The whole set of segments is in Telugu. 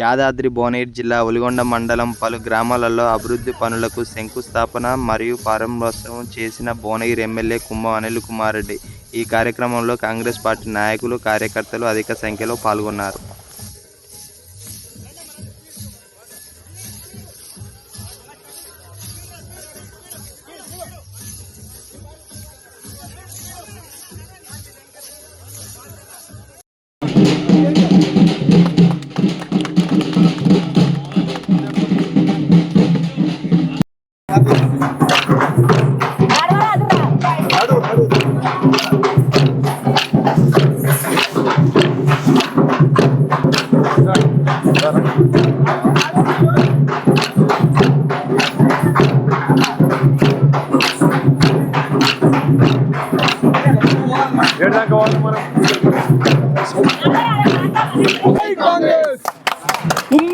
యాదాద్రి భువనగిరి జిల్లా ఒలిగొండ మండలం పలు గ్రామాలలో అభివృద్ధి పనులకు శంకుస్థాపన మరియు ప్రారంభోత్సవం చేసిన భువనగిరి ఎమ్మెల్యే కుంభం అనిల్ కుమార్ రెడ్డి. ఈ కార్యక్రమంలో కాంగ్రెస్ పార్టీ నాయకులు కార్యకర్తలు అధిక సంఖ్యలో పాల్గొన్నారు.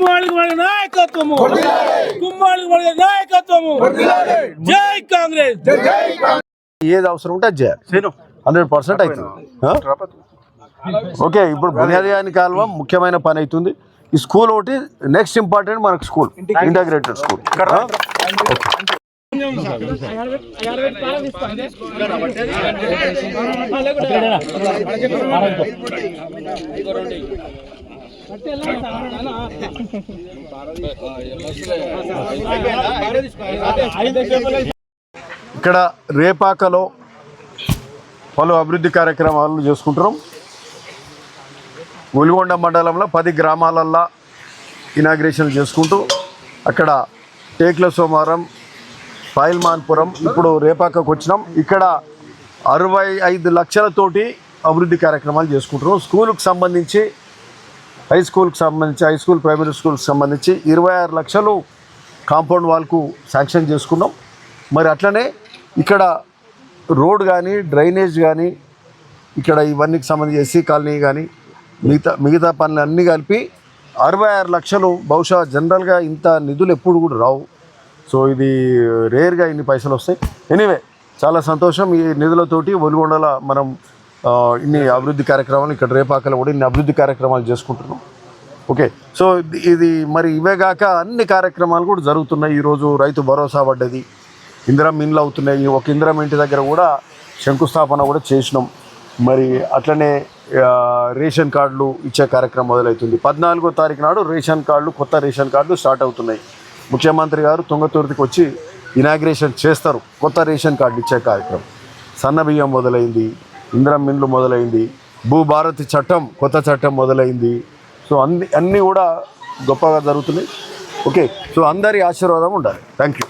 వాళ్ళ నాయకత్వము. వాళ్ళ నాయకత్వము. జై కాంగ్రెస్! ఏది అవసరం ఉంటే అది చేయాలి. హండ్రెడ్ పర్సెంట్ అవుతుంది? ఓకే ఇప్పుడు బునియాది కాలువ ముఖ్యమైన పని అవుతుంది. ఈ స్కూల్ ఒకటి నెక్స్ట్ ఇంపార్టెంట్ మనకు స్కూల్. ఇంటగ్రేటెడ్ స్కూల్ ఇక్కడ రేపాకలో పలు అభివృద్ధి కార్యక్రమాలు చేసుకుంటున్నాం. ఒలిగొండ మండలంలో పది గ్రామాలల్లో ఇనాగ్రేషన్ చేసుకుంటూ అక్కడ టేక్ల సోమవారం పాయిల్మాన్పురం ఇప్పుడు రేపాకకు వచ్చినాం. ఇక్కడ అరవై ఐదు లక్షలతోటి అభివృద్ధి కార్యక్రమాలు చేసుకుంటున్నాం. స్కూల్కి సంబంధించి హై స్కూల్కి సంబంధించి హై స్కూల్ ప్రైమరీ స్కూల్కి సంబంధించి ఇరవై ఆరు లక్షలు కాంపౌండ్ వాల్కు శాంక్షన్ చేసుకున్నాం. మరి అట్లనే ఇక్కడ రోడ్ కానీ డ్రైనేజ్ కానీ ఇక్కడ ఇవన్నీకి సంబంధించి ఎస్సీ కాలనీ కానీ మిగతా మిగతా పనులు అన్నీ కలిపి అరవై ఆరు లక్షలు బహుశా జనరల్గా ఇంత నిధులు ఎప్పుడు కూడా రావు. సో ఇది uh, రేర్గా ఇన్ని పైసలు వస్తాయి. ఎనీవే చాలా సంతోషం. ఈ నిధులతోటి ఒలిగొండల మనం uh, ఇన్ని అభివృద్ధి కార్యక్రమాలు ఇక్కడ రేపాకలు కూడా ఇన్ని అభివృద్ధి కార్యక్రమాలు చేసుకుంటున్నాం. ఓకే సో ఇది- మరి ఇవే కాక అన్ని కార్యక్రమాలు కూడా జరుగుతున్నాయి. ఈరోజు రైతు భరోసా పడ్డది. ఇందిరం ఇండ్లు అవుతున్నాయి. ఒక ఇందిరం ఇంటి దగ్గర కూడా శంకుస్థాపన కూడా చేసినాం. మరి అట్లనే uh, రేషన్ కార్డులు ఇచ్చే కార్యక్రమం మొదలవుతుంది. పద్నాలుగో తారీఖు నాడు రేషన్ కార్డులు కొత్త రేషన్ కార్డులు స్టార్ట్ అవుతున్నాయి. ముఖ్యమంత్రి గారు తుంగతుర్తికి వచ్చి ఇనాగ్రేషన్ చేస్తారు. కొత్త రేషన్ కార్డు ఇచ్చే కార్యక్రమం. సన్నబియ్యం మొదలైంది ఇంద్రం మిన్లు మొదలైంది భూభారతి చట్టం కొత్త చట్టం మొదలైంది. సో అన్ని అన్నీ కూడా గొప్పగా జరుగుతున్నాయి. ఓకే సో అందరి ఆశీర్వాదం ఉండాలి. Thank you